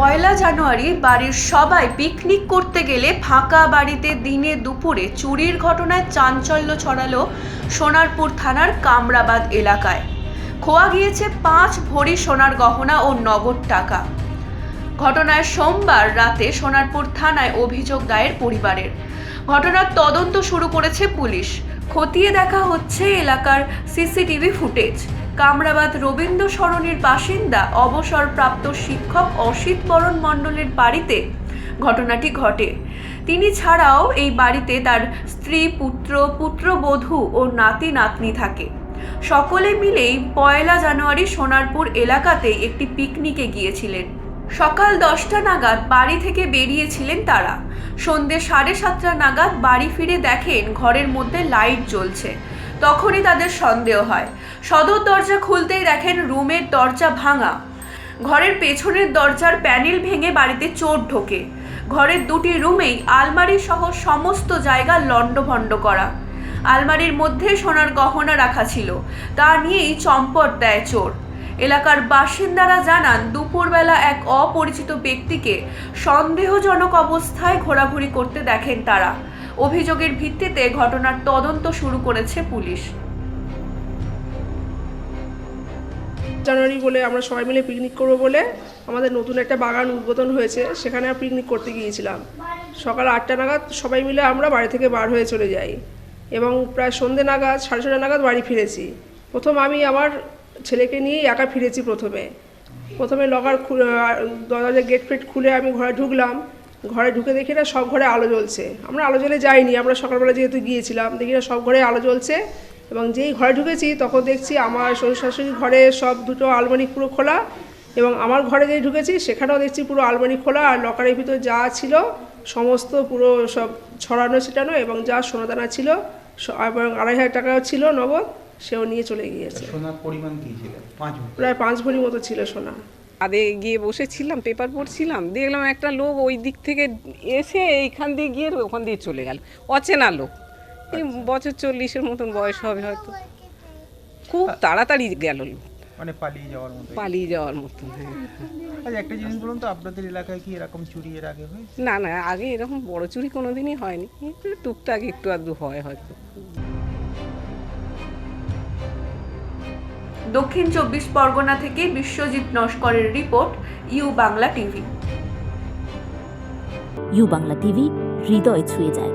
পয়লা জানুয়ারি বাড়ির সবাই পিকনিক করতে গেলে ফাঁকা বাড়িতে দিনে দুপুরে চুরির ঘটনায় চাঞ্চল্য ছড়ালো সোনারপুর থানার কামরাবাদ এলাকায়। খোয়া গিয়েছে পাঁচ ভরি সোনার গহনা ও নগদ টাকা। ঘটনায় সোমবার রাতে সোনারপুর থানায় অভিযোগ দায়ের পরিবারের। ঘটনার তদন্ত শুরু করেছে পুলিশ। খতিয়ে দেখা হচ্ছে এলাকার সিসিটিভি ফুটেজ। কামরাবাদ রবীন্দ্র সরণির বাসিন্দা, অবসরপ্রাপ্ত শিক্ষক অসিত বরণ মণ্ডলের বাড়িতে ঘটনাটি ঘটে। তিনি ছাড়াও এই বাড়িতে তার স্ত্রী, পুত্র, পুত্রবধূ ও নাতি নাতনি থাকে। সকলে মিলেই পয়লা জানুয়ারি সোনারপুর এলাকাতে একটি পিকনিকে গিয়েছিলেন। সকাল দশটা নাগাদ বাড়ি থেকে বেরিয়েছিলেন তারা। সন্ধে সাড়ে সাতটা নাগাদ বাড়ি ফিরে দেখেন ঘরের মধ্যে লাইট জ্বলছে। তখনই তাদের সন্দেহ হয়। সদর দরজা খুলতেই দেখেন রুমের দরজা ভাঙা। ঘরের পেছনের দরজার প্যানেল ভেঙে বাড়িতে চোর ঢোকে। ঘরের দুটি রুমেই আলমারি সহ সমস্ত জায়গা লণ্ডভণ্ড করা। আলমারির মধ্যে সোনার গহনা রাখা ছিল। তা নিয়েই চম্পট দেয় চোর। এলাকার বাসিন্দারা জানান, দুপুরবেলা এক অপরিচিত ব্যক্তিকে সন্দেহজনক অবস্থায় ঘোরাঘুরি করতে দেখেন তারা। অভিযোগের ভিত্তিতে ঘটনার তদন্ত শুরু করেছে পুলিশ। জানুয়ারি বলে আমরা সবাই মিলে পিকনিক করব বলে আমাদের নতুন একটা বাগান উদ্বোধন হয়েছে, সেখানে পিকনিক করতে গিয়েছিলাম। সকাল আটটা নাগাদ সবাই মিলে আমরা বাড়ি থেকে বার হয়ে চলে যাই এবং প্রায় সন্ধে নাগাদ, সাড়ে ছটা নাগাদ বাড়ি ফিরেছি। প্রথম আমি আমার ছেলেকে নিয়ে একা ফিরেছি প্রথমে। প্রথমে লকার দরজা গেট ফেট খুলে আমি ঘরে ঢুকলাম। ঘরে ঢুকে দেখি না সব ঘরে আলো জ্বলছে। আমরা আলো জ্বলে যাইনি আমরা সকালবেলা যেহেতু গিয়েছিলাম দেখি না সব ঘরে আলো জ্বলছে। এবং যেই ঘরে ঢুকেছি তখন দেখছি আমার শ্বশুর শাশুড়ির ঘরে সব দুটো আলমারি পুরো খোলা এবং আমার ঘরে যেই ঢুকেছি সেখানেও দেখছি পুরো আলমারি খোলা আর লকারের ভিতর যা ছিল সমস্ত পুরো সব ছড়ানো ছিটানো এবং যা সোনাদানা ছিল এবং আড়াই হাজার টাকাও ছিল নগদ সেও নিয়ে চলে গিয়েছে। সোনার পরিমাণ কি ছিল? প্রায় পাঁচ ভরি মতো ছিল সোনা। আদে গিয়ে বসেছিলাম পেপার পড়ছিলাম দেখলাম একটা লোক ওই দিক থেকে এসে এইখান দিয়ে গিয়ে ওখান দিয়ে চলে গেল। অচেনা লোক। এই বছর চল্লিশের মতন বয়স হবে হয়তো। খুব তাড়াতাড়ি গেল লোক। মানে পালিয়ে যাওয়ার মতো। পালিয়ে যাওয়ার মতন হ্যাঁ। আচ্ছা একটা জিনিস বলুন তো আপনাদের এলাকায় কি এরকম চুরি এর আগে হয়েছে? না না আগে এরকম বড় চুরি কোনো দিনই হয়নি টুকটাক একটু আধটু হয় হয়তো। দক্ষিণ চব্বিশ পরগনা থেকে Biswajit নস্করের report, U Bangla TV. U Bangla TV, হৃদয় ছুঁয়ে যায়।